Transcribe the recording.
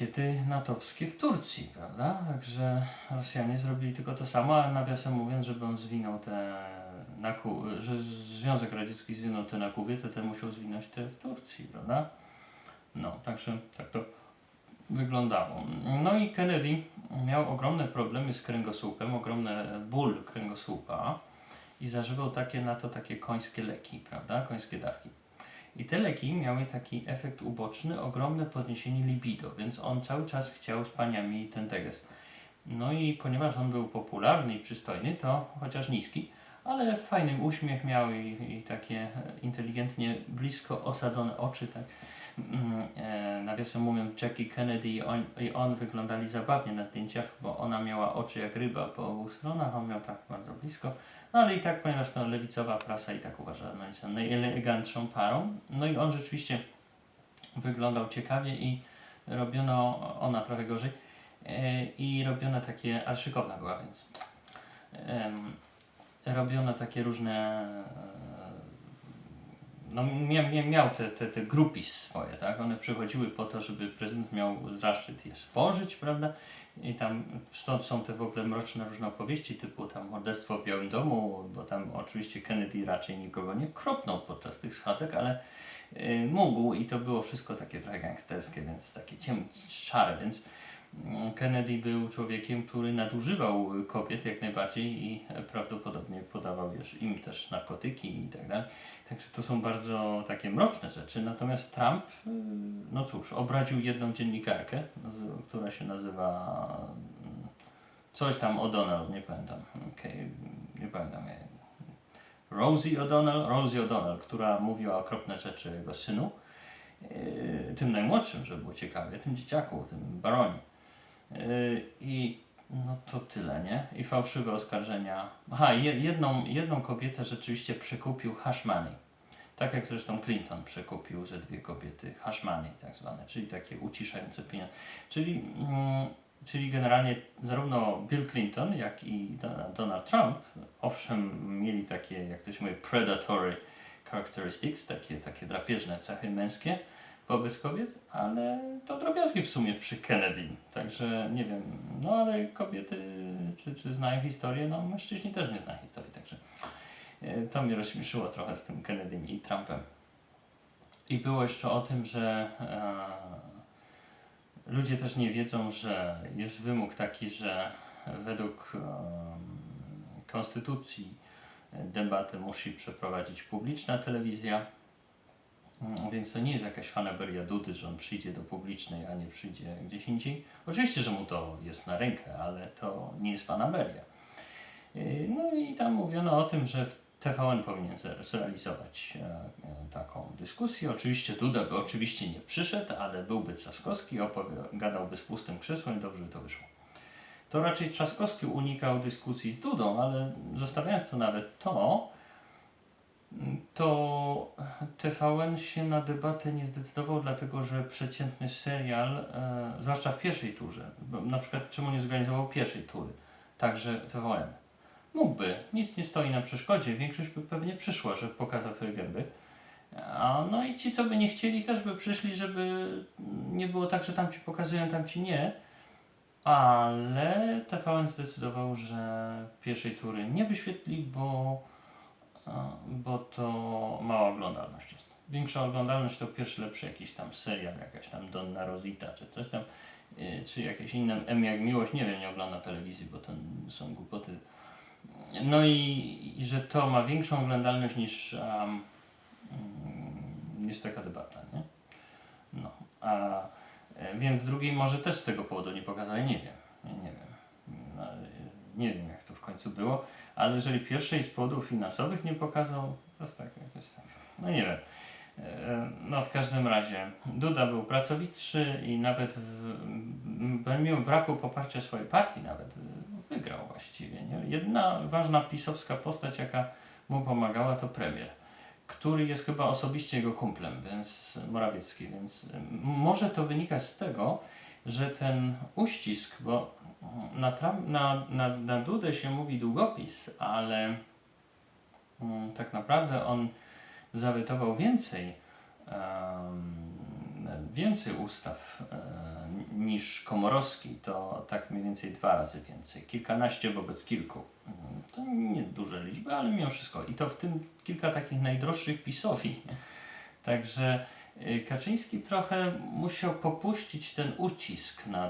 rakiety natowskie w Turcji, prawda? Także Rosjanie zrobili tylko to samo, a nawiasem mówiąc, żeby on zwinął te na Ku- że Związek Radziecki zwinął te na Kubie, to ten musiał zwinąć te w Turcji, prawda? No, także tak to wyglądało. No i Kennedy miał ogromne problemy z kręgosłupem, ogromny ból kręgosłupa i zażywał takie na to takie końskie leki, prawda? Końskie dawki. I te leki miały taki efekt uboczny, ogromne podniesienie libido, więc on cały czas chciał z paniami ten teges. No i ponieważ on był popularny i przystojny, to chociaż niski, ale fajny uśmiech miał i, i takie e, inteligentnie blisko osadzone oczy, tak. Nawiasem mówiąc, Jackie Kennedy i on, i on wyglądali zabawnie na zdjęciach, bo ona miała oczy jak ryba po obu stronach, on miał tak bardzo blisko. No ale i tak, ponieważ to lewicowa prasa i tak uważa, no i są najelegantszą parą. No i on rzeczywiście wyglądał ciekawie i robiono, ona trochę gorzej, e, i robiono takie, ale szykowna była, więc em, robiono takie różne no mia, mia, miał te, te, te grupis swoje, tak? One przychodziły po to, żeby prezydent miał zaszczyt je spożyć, prawda? I tam stąd są te w ogóle mroczne różne opowieści, typu tam morderstwo w Białym Domu, bo tam oczywiście Kennedy raczej nikogo nie kropnął podczas tych schadzek, ale y, mógł i to było wszystko takie trochę gangsterskie, więc takie ciemne, szare, więc Kennedy był człowiekiem, który nadużywał kobiet jak najbardziej i prawdopodobnie podawał już im też narkotyki i tak dalej. Także to są bardzo takie mroczne rzeczy. Natomiast Trump, y, no cóż, obraził jedną dziennikarkę, która się nazywa mm, coś tam O'Donnell, nie pamiętam. Okej, nie pamiętam. Rosie O'Donnell, Rosie O'Donnell, która mówiła okropne rzeczy jego synu. Yy, tym najmłodszym, żeby było ciekawie, tym dzieciaku, tym baronie. Yy, I no to tyle, nie? I fałszywe oskarżenia. Aha, je, jedną, jedną kobietę rzeczywiście przekupił hash money. Tak jak zresztą Clinton przekupił ze dwie kobiety hash money tak zwane, czyli takie uciszające pieniądze. Czyli, mm, czyli generalnie zarówno Bill Clinton, jak i Donald Trump, owszem, mieli takie, jak to się mówi, predatory characteristics, takie, takie drapieżne cechy męskie wobec kobiet, ale to drobiazgi w sumie przy Kennedy. Także nie wiem, no ale kobiety czy, czy znają historię, no mężczyźni też nie znają historii, także e, to mnie rozśmieszyło trochę z tym Kennedym i Trumpem. I było jeszcze o tym, że e, ludzie też nie wiedzą, że jest wymóg taki, że według em, konstytucji debatę musi przeprowadzić publiczna telewizja. Mm, Więc to nie jest jakaś fanaberia Dudy, że on przyjdzie do publicznej, a nie przyjdzie gdzieś indziej. Oczywiście, że mu to jest na rękę, ale to nie jest fanaberia. Yy, No i tam mówiono o tym, że TVN powinien zre- zrealizować e, e, taką dyskusję. Oczywiście Duda by oczywiście nie przyszedł, ale byłby Trzaskowski, gadałby z pustym krzesłem i dobrze by to wyszło. To raczej Trzaskowski unikał dyskusji z Dudą, ale zostawiając to nawet to, to TVN się na debatę nie zdecydował, dlatego że przeciętny serial, e, zwłaszcza w pierwszej turze, na przykład czemu nie zorganizował pierwszej tury, także TVN. Mógłby, nic nie stoi na przeszkodzie, większość by pewnie przyszła, żeby pokazał gęby. A no i ci, co by nie chcieli, też by przyszli, żeby nie było tak, że tam ci pokazują, tam ci nie. Ale TVN zdecydował, że pierwszej tury nie wyświetli, bo bo to mała oglądalność jest. Większa oglądalność to pierwszy lepszy jakiś tam serial, jakaś tam Donna Rosita, czy coś tam, y, czy jakieś inne M jak Miłość, nie wiem, nie ogląda telewizji, bo to są głupoty. No i, i że to ma większą oglądalność niż, um, niż taka debata, nie? No, a e, więc drugiej może też z tego powodu nie pokazali, nie wiem, nie, wiem. No, ale nie wiem jak to w końcu było. Ale jeżeli pierwszej z powodów finansowych nie pokazał, to jest tak jakoś tak, no nie wiem. E, No w każdym razie Duda był pracowitszy i nawet w, braku poparcia swojej partii nawet e, wygrał właściwie. Nie? Jedna ważna pisowska postać, jaka mu pomagała, to premier, który jest chyba osobiście jego kumplem, więc Morawiecki, więc e, może to wynikać z tego, że ten uścisk, bo na, na, na, na Dudę się mówi długopis, ale mm, tak naprawdę on zawetował więcej, em, więcej ustaw, em, niż Komorowski, to tak mniej więcej dwa razy więcej. Kilkanaście wobec kilku. Mm, To nie duże liczby, ale mimo wszystko. I to w tym kilka takich najdroższych pisowi. Także y, Kaczyński trochę musiał popuścić ten ucisk na